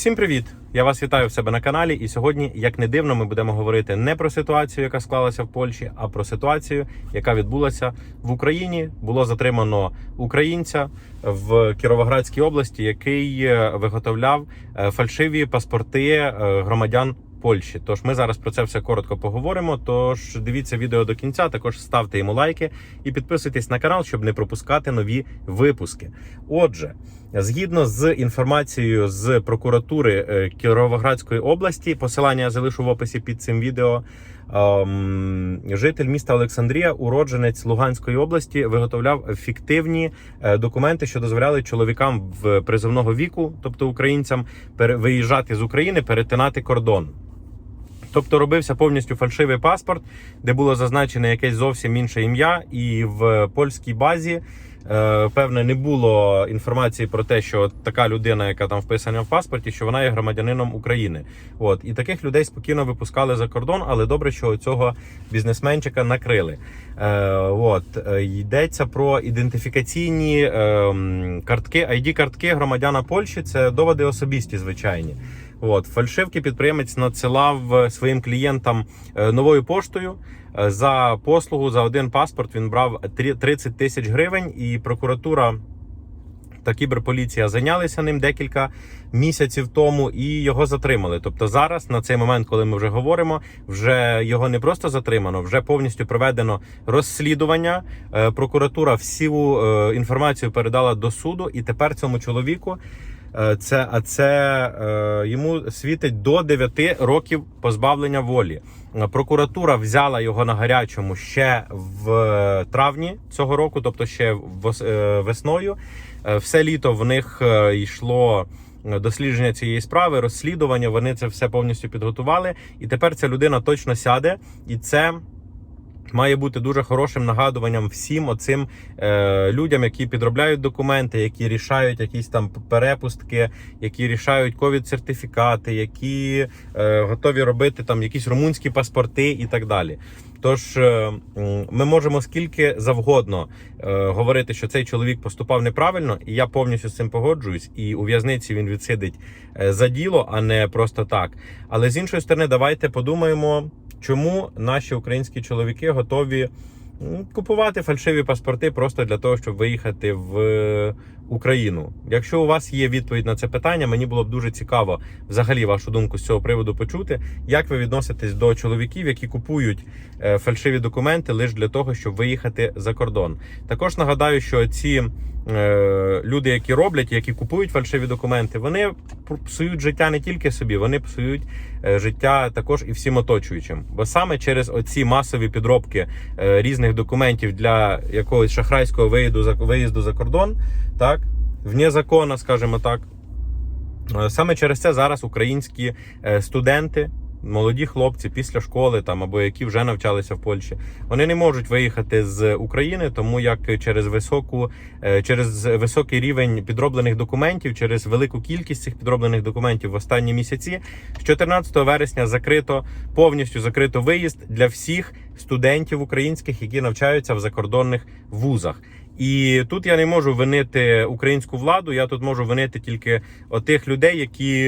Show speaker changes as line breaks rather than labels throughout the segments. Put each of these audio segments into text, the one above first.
Всім привіт! Я вас вітаю в себе на каналі. І сьогодні, як не дивно, ми будемо говорити не про ситуацію, яка склалася в Польщі, а про ситуацію, яка відбулася в Україні. Було затримано українця в Кіровоградській області, який е, виготовляв е, фальшиві паспорти е, громадян. Польщі, тож ми зараз про це все коротко поговоримо. Тож дивіться відео до кінця. Також ставте йому лайки і підписуйтесь на канал, щоб не пропускати нові випуски. Отже, згідно з інформацією з прокуратури е, Кіровоградської області, посилання я залишу в описі під цим відео. ем, Житель міста Олександрія, уродженець Луганської області, виготовляв фіктивні е, документи, що дозволяли чоловікам в призовного віку, тобто українцям, виїжджати з України, перетинати кордон. Тобто робився повністю фальшивий паспорт, де було зазначене якесь зовсім інше ім'я, і в польській базі. е, Певне, не було інформації про те, що така людина, яка там вписана в паспорті, що вона є громадянином України. От і таких людей спокійно випускали за кордон, але добре, що цього бізнесменчика накрили. Е, от е, йдеться про ідентифікаційні е, картки, id картки громадяна Польщі. Це доводи особисті, звичайні. От фальшивки підприємець надсилав е, своїм клієнтам е, новою поштою. Е, За послугу за один паспорт він брав 30 тисяч гривень, і прокуратура та кіберполіція зайнялися ним декілька місяців тому і його затримали. Тобто зараз, на цей момент, коли ми вже говоримо, вже його не просто затримано, вже повністю проведено розслідування. Прокуратура всю інформацію передала до суду, і тепер цьому чоловіку. Е, Це а це е, йому світить до 9 років позбавлення волі. Е, Прокуратура взяла його на гарячому ще в травні цього року, тобто ще весною. Все літо в них йшло дослідження цієї справи, розслідування. Вони це все повністю підготували. І тепер ця людина точно сяде, і це. Має бути дуже хорошим нагадуванням всім оцим е, людям, які підробляють документи, які рішають якісь там перепустки, які рішають ковід-сертифікати, які е, готові робити там якісь румунські паспорти і так далі. Тож е, ми можемо скільки завгодно е, говорити, що цей чоловік поступав неправильно, і я повністю з цим погоджуюсь. І у в'язниці він відсидить е, за діло, а не просто так. Але з іншої сторони, давайте подумаємо, чому наші українські чоловіки готові купувати фальшиві паспорти просто для того, щоб виїхати в е, Україну. Якщо у вас є відповідь на це питання, мені було б дуже цікаво взагалі вашу думку з цього приводу почути. Як ви відноситесь до чоловіків, які купують е, фальшиві документи лише для того, щоб виїхати за кордон? Також нагадаю, що ці люди, які роблять, які купують фальшиві документи, вони псують життя не тільки собі, вони псують е, життя також і всім оточуючим. Бо саме через оці масові підробки е, різних документів для якогось шахрайського виїзду за виїзду за кордон, так вне закона, скажімо так. Е, Саме через це зараз українські е, студенти, молоді хлопці після школи там або які вже навчалися в Польщі, вони не можуть виїхати з України, тому як через високу, е, через високий рівень підроблених документів, через велику кількість цих підроблених документів в останні місяці, з 14 вересня закрито повністю закрито виїзд для всіх студентів українських, які навчаються в закордонних вузах. І тут я не можу винити українську владу. Я тут можу винити тільки отих людей, які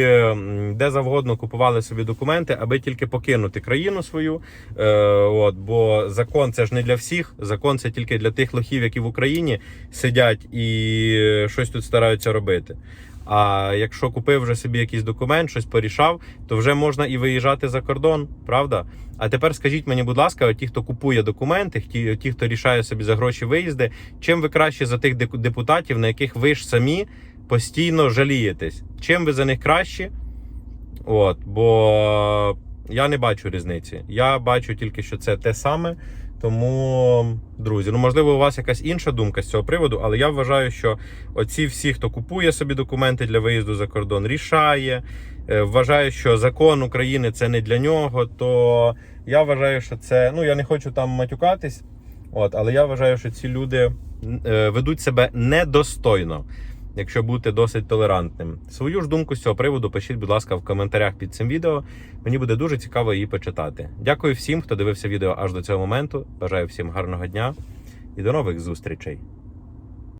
де завгодно купували собі документи, аби тільки покинути країну свою. Е, от бо закон це ж не для всіх. Закон це тільки для тих лохів, які в Україні сидять і щось тут стараються робити. А якщо купив вже собі якийсь документ, щось порішав, то вже можна і виїжджати за кордон, правда? А тепер скажіть мені, будь ласка, ті, хто купує документи, ті, ті, хто рішає собі за гроші виїзди, чим ви краще за тих депутатів, на яких ви ж самі постійно жалієтесь? Чим ви за них кращі? От, бо я не бачу різниці. Я бачу тільки, що це те саме. Тому, друзі, ну можливо, у вас якась інша думка з цього приводу, але я вважаю, що оці всі, хто купує собі документи для виїзду за кордон, рішає, е, вважає, що закон України це не для нього. То я вважаю, що це. Ну я не хочу там матюкатись, от, але я вважаю, що ці люди е, ведуть себе недостойно. Якщо бути досить толерантним, свою ж думку з цього приводу пишіть, будь ласка, в коментарях під цим відео. Мені буде дуже цікаво її почитати. Дякую всім, хто дивився відео аж до цього моменту. Бажаю всім гарного дня і до нових зустрічей.